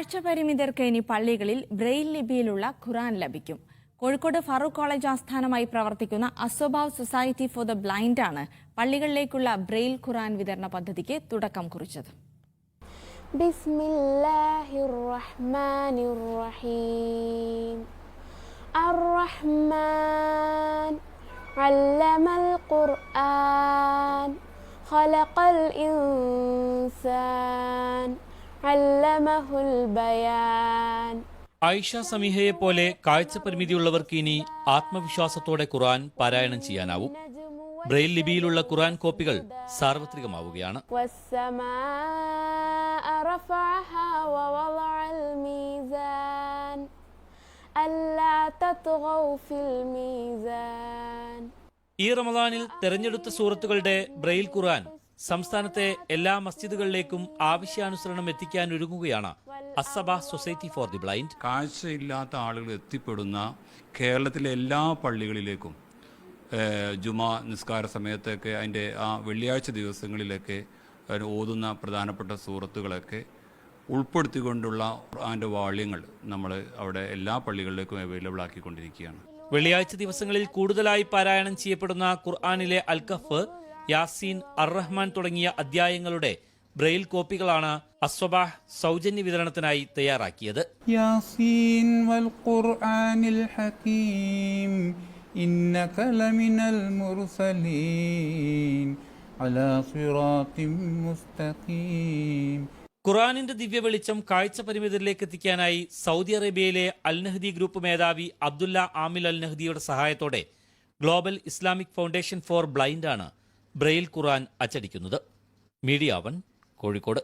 കാഴ്ചപരിമിതർക്ക് ഇനി പള്ളികളിൽ ബ്രെയിൽ ലിപിയിലുള്ള ഖുറാൻ ലഭിക്കും. കോഴിക്കോട് ഫറൂഖ് കോളേജ് ആസ്ഥാനമായി പ്രവർത്തിക്കുന്ന അസോബാവ് സൊസൈറ്റി ഫോർ ദ ബ്ലൈൻഡ് ആണ് പള്ളികളിലേക്കുള്ള ബ്രെയിൽ ഖുറാൻ വിതരണ പദ്ധതിക്ക് തുടക്കം കുറിച്ചത്. ഖലഖൽ ഇൻസാൻ. അല്ലമഹുൽ ബയാൻ. ആയിഷ സമീഹയെ പോലെ കാഴ്ച പരിമിതിയുള്ളവർക്ക് ഇനി ആത്മവിശ്വാസത്തോടെ ഖുർആൻ പാരായണം ചെയ്യാനാവും. ബ്രെയിൽ ലിപിയിലുള്ള ഖുർആൻ കോപ്പികൾ സാർവത്രികമാവുകയാണ്. ഈ റമദാനിൽ തെരഞ്ഞെടുത്ത സൂറത്തുകളുടെ ബ്രെയിൽ ഖുർആൻ സംസ്ഥാനത്തെ എല്ലാ മസ്ജിദുകളിലേക്കും ആവശ്യാനുസരണം എത്തിക്കാൻ ഒരുങ്ങുകയാണ് അസബ സൊസൈറ്റി ഫോർ ദി ബ്ലൈൻഡ്. കാഴ്ചയില്ലാത്ത ആളുകൾ എത്തിപ്പെടുന്ന കേരളത്തിലെ എല്ലാ പള്ളികളിലേക്കും ജുമാ നിസ്കാര സമയത്തൊക്കെ അതിന്റെ ആ വെള്ളിയാഴ്ച ദിവസങ്ങളിലൊക്കെ ഓതുന്ന പ്രധാനപ്പെട്ട സൂറത്തുകളൊക്കെ ഉൾപ്പെടുത്തിക്കൊണ്ടുള്ള അതിന്റെ വാള്യങ്ങൾ നമ്മൾ അവിടെ എല്ലാ പള്ളികളിലേക്കും അവൈലബിൾ ആക്കിക്കൊണ്ടിരിക്കുകയാണ്. വെള്ളിയാഴ്ച ദിവസങ്ങളിൽ കൂടുതലായി പാരായണം ചെയ്യപ്പെടുന്ന ഖുർആാനിലെ അൽക്കഫ് യാസീൻ അർ റഹ്മാൻ തുടങ്ങിയ അധ്യായങ്ങളുടെ ബ്രെയിൽ കോപ്പികളാണ് അസ്വബാഹ് സൗജന്യ വിതരണത്തിനായി തയ്യാറാക്കിയത് ياسين والقرآن الحكيم إنك لمن المرسلين على صراط مستقيم ഖുർആനിന്റെ ദിവ്യ വെളിച്ചം കാഴ്ച പരിമിതരിലേക്ക് എത്തിക്കാനായി സൗദി അറേബ്യയിലെ അൽ നഹ്ദി ഗ്രൂപ്പ് മേധാവി അബ്ദുല്ല ആമിൽ അൽ നഹ്ദിയുടെ സഹായത്തോടെ global Islamic foundation for blind ആണ് ബ്രെയിൽ ഖുറാൻ അച്ചടിക്കുന്നത്. Media One Kozhikode.